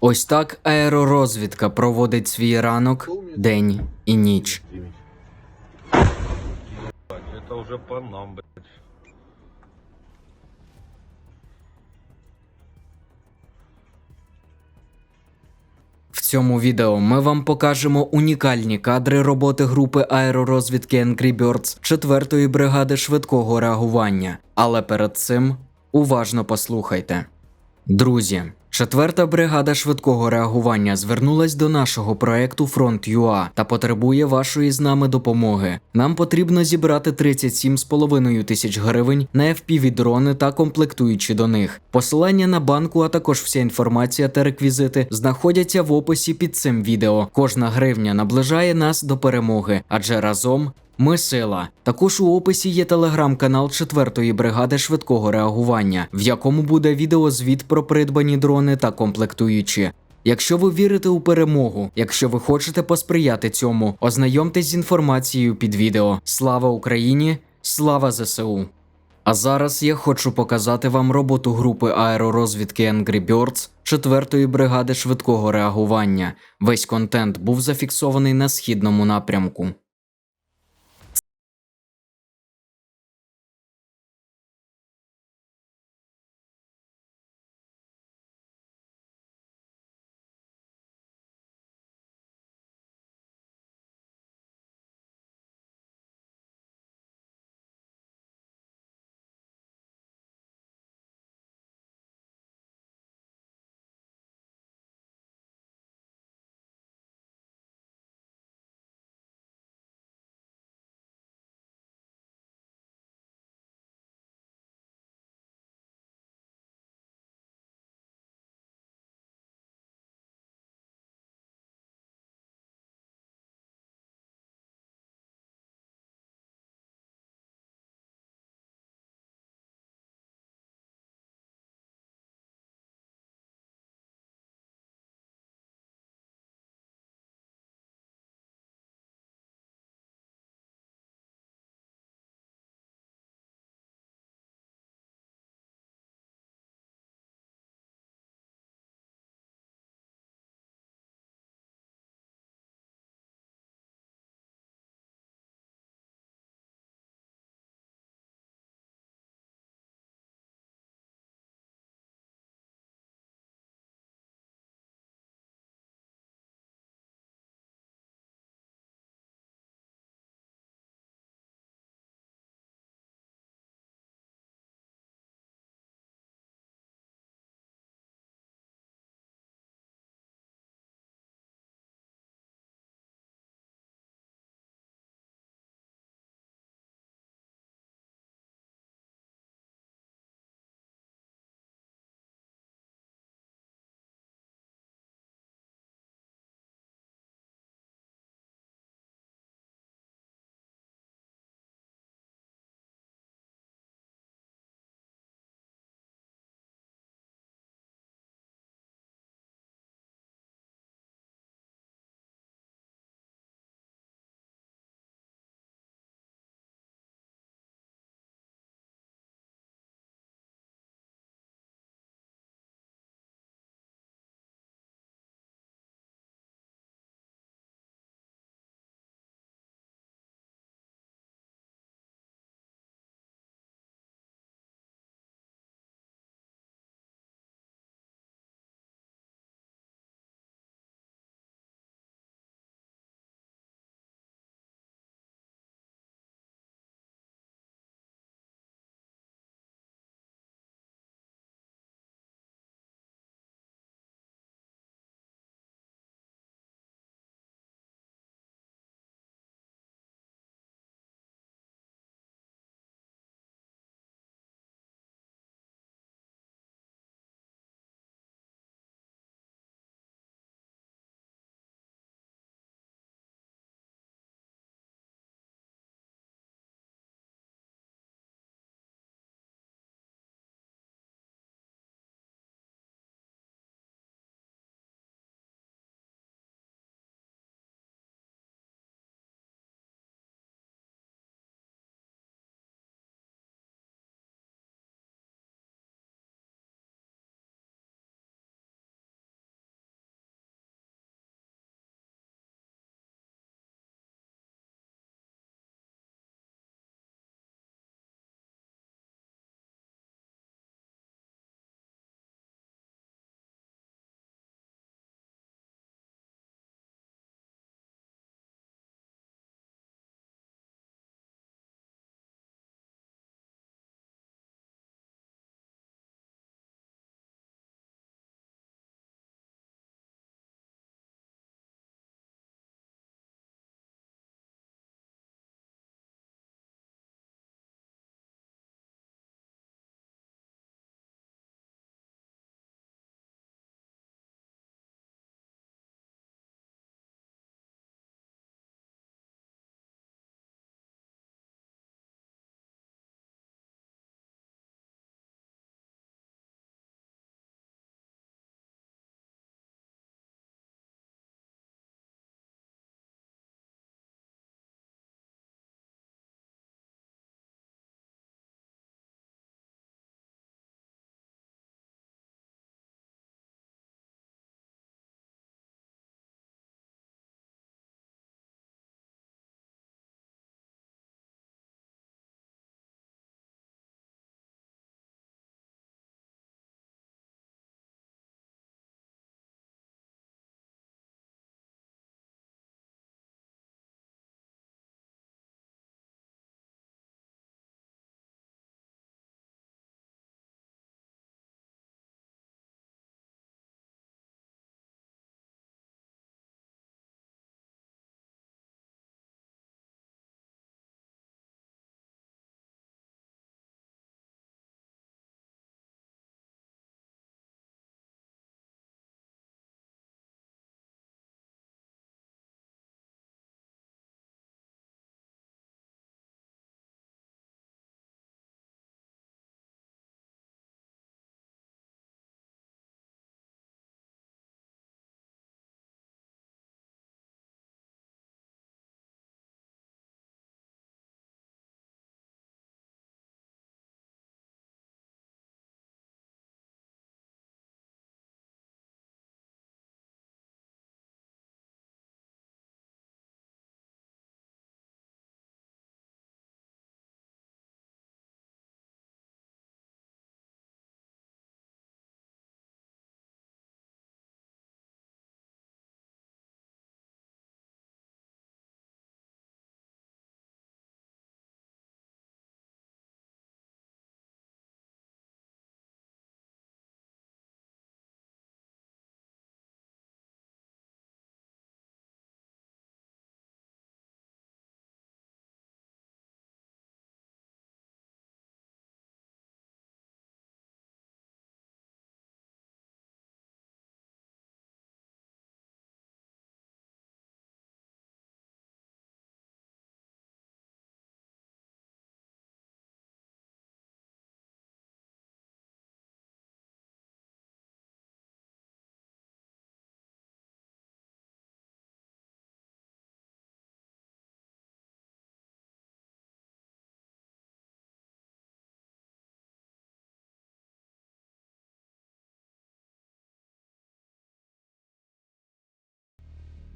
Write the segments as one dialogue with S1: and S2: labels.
S1: Ось так аеророзвідка проводить свій ранок, день і ніч.
S2: Это уже по нам, блядь.
S1: В цьому відео ми вам покажемо унікальні кадри роботи групи аеророзвідки Angry Birds 4-ї бригади швидкого реагування. Але перед цим уважно послухайте. Друзі, 4-та бригада швидкого реагування звернулась до нашого проекту Фронт ЮА та потребує вашої з нами допомоги. Нам потрібно зібрати 37,5 тисяч гривень на fpv дрони та комплектуючі до них. Посилання на банку, а також вся інформація та реквізити знаходяться в описі під цим відео. Кожна гривня наближає нас до перемоги, адже разом ми сила. Також у описі є телеграм-канал 4-ї бригади швидкого реагування, в якому буде відеозвіт про придбані дрони та комплектуючі. Якщо ви вірите у перемогу, якщо ви хочете посприяти цьому, ознайомтесь з інформацією під відео. Слава Україні! Слава ЗСУ! А зараз я хочу показати вам роботу групи аеророзвідки Angry Birds 4-ї бригади швидкого реагування. Весь контент був зафіксований на східному напрямку.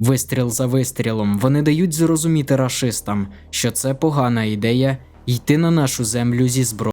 S1: Вистріл за вистрілом вони дають зрозуміти рашистам, що це погана ідея йти на нашу землю зі зброєю.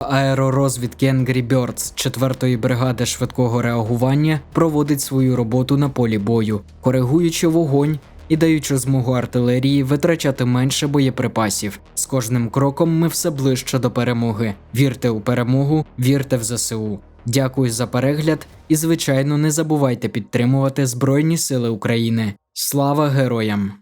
S1: Аеророзвідки Angry Birds 4-ї бригади швидкого реагування проводить свою роботу на полі бою, коригуючи вогонь і даючи змогу артилерії витрачати менше боєприпасів. З кожним кроком ми все ближче до перемоги. Вірте у перемогу, вірте в ЗСУ. Дякую за перегляд і, звичайно, не забувайте підтримувати Збройні Сили України. Слава героям!